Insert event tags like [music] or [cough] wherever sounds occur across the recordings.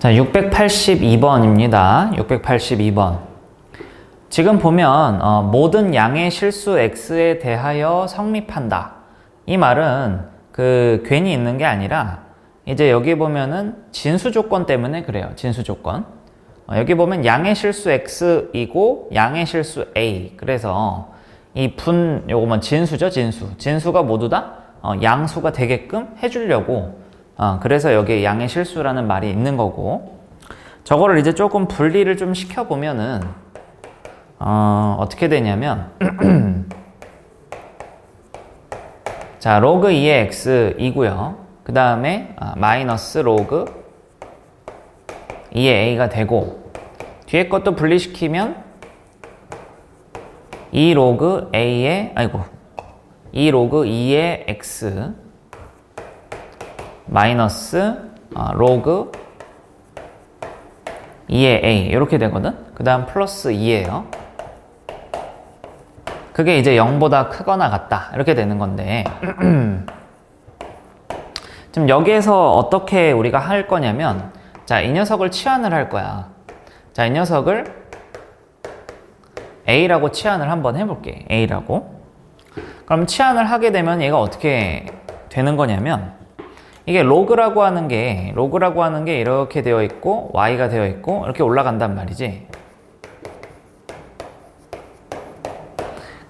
자, 682번입니다. 682번. 지금 보면 어, 모든 양의 실수 x에 대하여 성립한다. 이 말은 그 괜히 있는 게 아니라 이제 여기 보면은 진수 조건 때문에 그래요. 진수 조건. 어, 여기 보면 양의 실수 x이고 양의 실수 a. 그래서 이 분 요거 뭐 진수죠, 진수. 진수가 모두 다 어, 양수가 되게끔 해주려고 어, 그래서 여기에 양의 실수라는 말이 있는 거고 저거를 이제 조금 분리를 좀 시켜보면은 어, 어떻게 되냐면 [clears throat] 자 로그 2의 x이고요. 그 다음에 아, 마이너스 로그 2의 a가 되고 뒤에 것도 분리시키면 2 로그 a의 아이고 2 로그 2의 x 마이너스 어, 로그 2의 a. 이렇게 되거든? 그 다음 플러스 2예요. 그게 이제 0보다 크거나 같다. 이렇게 되는 건데. [clears throat] 지금 여기에서 어떻게 우리가 할 거냐면 자 이 녀석을 치환을 할 거야. 자 이 녀석을 a라고 치환을 한번 해볼게. A라고. 그럼 치환을 하게 되면 얘가 어떻게 되는 거냐면 이게 로그라고 하는 게 로그라고 하는 게 이렇게 되어 있고 y가 되어 있고 이렇게 올라간단 말이지.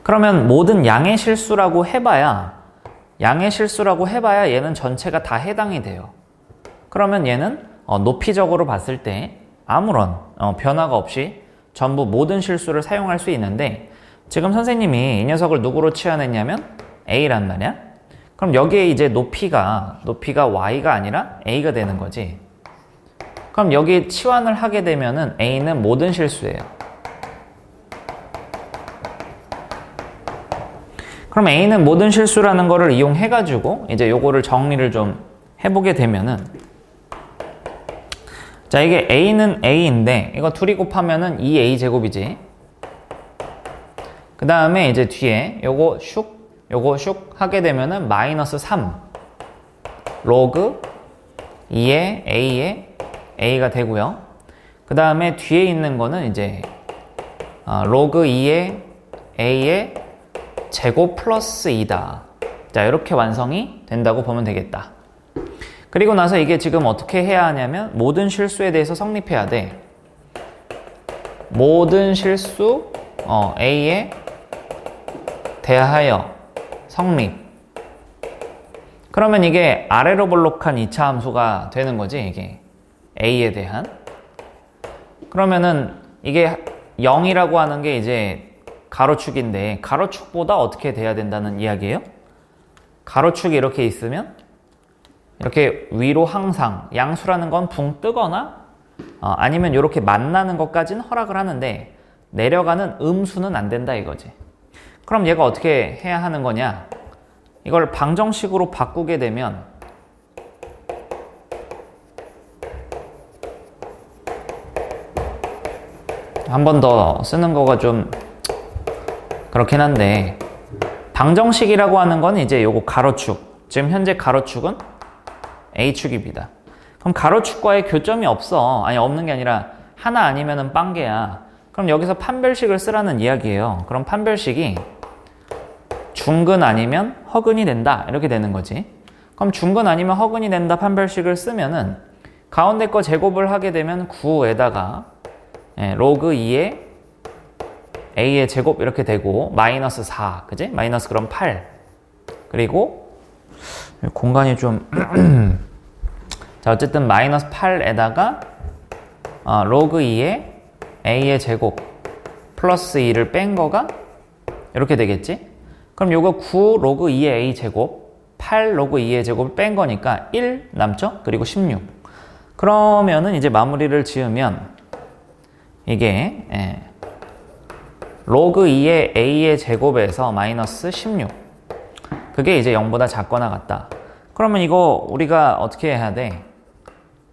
그러면 모든 양의 실수라고 해봐야 양의 실수라고 해봐야 얘는 전체가 다 해당이 돼요. 그러면 얘는 어, 높이적으로 봤을 때 아무런 어, 변화가 없이 전부 모든 실수를 사용할 수 있는데 지금 선생님이 이 녀석을 누구로 치환했냐면 a란 말이야. 그럼 여기에 이제 높이가 높이가 y가 아니라 a가 되는 거지. 그럼 여기 치환을 하게 되면은 a는 모든 실수예요. 그럼 a는 모든 실수라는 거를 이용해 가지고 이제 요거를 정리를 좀 해보게 되면은 자 이게 a는 a인데 이거 둘이 곱하면은 2a 제곱이지. 그 다음에 이제 뒤에 요거 슉 요거 슉 하게 되면은 마이너스 3 로그 2의 a의 a가 되고요. 그 다음에 뒤에 있는 거는 이제 어, 로그 2의 a의 제곱 플러스 2다. 자 이렇게 완성이 된다고 보면 되겠다. 그리고 나서 이게 지금 어떻게 해야 하냐면 모든 실수에 대해서 성립해야 돼. 모든 실수 어, a에 대하여 성립. 그러면 이게 아래로 볼록한 2차 함수가 되는 거지, 이게. a에 대한. 그러면은 이게 0이라고 하는 게 이제 가로축인데 가로축보다 어떻게 돼야 된다는 이야기예요? 가로축이 이렇게 있으면 이렇게 위로 항상 양수라는 건 붕 뜨거나 어, 아니면 이렇게 만나는 것까지는 허락을 하는데 내려가는 음수는 안 된다 이거지. 그럼 얘가 어떻게 해야 하는 거냐? 이걸 방정식으로 바꾸게 되면 한 번 더 쓰는 거가 좀 그렇긴 한데 방정식이라고 하는 건 이제 요거 가로축 지금 현재 가로축은 A축입니다. 그럼 가로축과의 교점이 없어. 아니 없는 게 아니라 하나 아니면은 빵개야. 그럼 여기서 판별식을 쓰라는 이야기예요. 그럼 판별식이 중근 아니면 허근이 된다. 이렇게 되는 거지. 그럼 중근 아니면 허근이 된다 판별식을 쓰면은 가운데 거 제곱을 하게 되면 9에다가 예, 로그 2에 a의 제곱 이렇게 되고 마이너스 4 그지? 마이너스 그럼 8 그리고 공간이 좀 [clears throat] 자 어쨌든 마이너스 8에다가 어, 로그 2에 a의 제곱 플러스 2를 뺀 거가 이렇게 되겠지? 그럼 요거 9 로그 2의 a 제곱 8 로그 2의 제곱을 뺀 거니까 1 남죠? 그리고 16 그러면은 이제 마무리를 지으면 이게 예, 로그 2의 a의 제곱에서 마이너스 16 그게 이제 0보다 작거나 같다 그러면 이거 우리가 어떻게 해야 돼?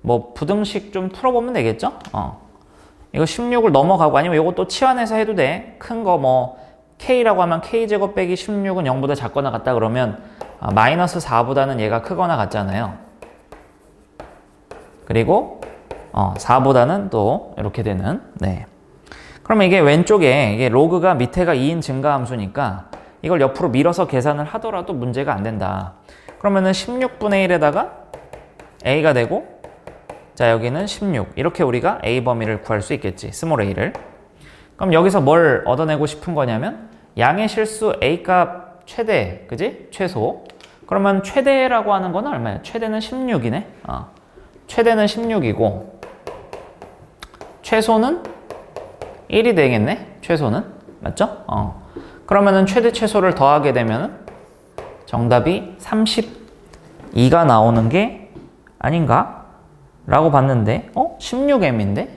뭐 부등식 좀 풀어보면 되겠죠? 어. 이거 16을 넘어가고 아니면 이것도 치환해서 해도 돼. 큰 거 뭐 k라고 하면 k제곱 빼기 16은 0보다 작거나 같다 그러면 아, 마이너스 4보다는 얘가 크거나 같잖아요. 그리고 어, 4보다는 또 이렇게 되는 네. 그러면 이게 왼쪽에 이게 로그가 밑에가 2인 증가 함수니까 이걸 옆으로 밀어서 계산을 하더라도 문제가 안 된다. 그러면은 16분의 1에다가 a가 되고 자 여기는 16 이렇게 우리가 a 범위를 구할 수 있겠지 스몰 a를 그럼 여기서 뭘 얻어내고 싶은 거냐면 양의 실수 a 값 최대 그지 최소 그러면 최대라고 하는 거는 얼마야 최대는 16이네 어. 최대는 16이고 최소는 1이 되겠네 최소는 맞죠 어. 그러면은 최대 최소를 더하게 되면 정답이 32가 나오는 게 아닌가? 라고 봤는데, 어? 16m인데?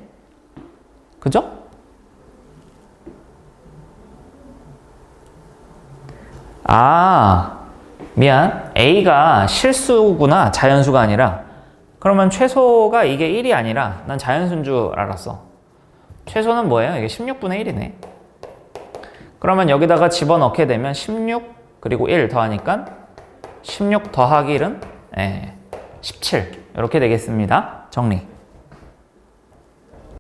그죠? 아, 미안. A가 실수구나. 자연수가 아니라. 그러면 최소가 이게 1이 아니라 난 자연수인 줄 알았어. 최소는 뭐예요? 이게 16분의 1이네. 그러면 여기다가 집어넣게 되면 16 그리고 1 더하니까 16 더하기 1은 예, 17 이렇게 되겠습니다. 정리.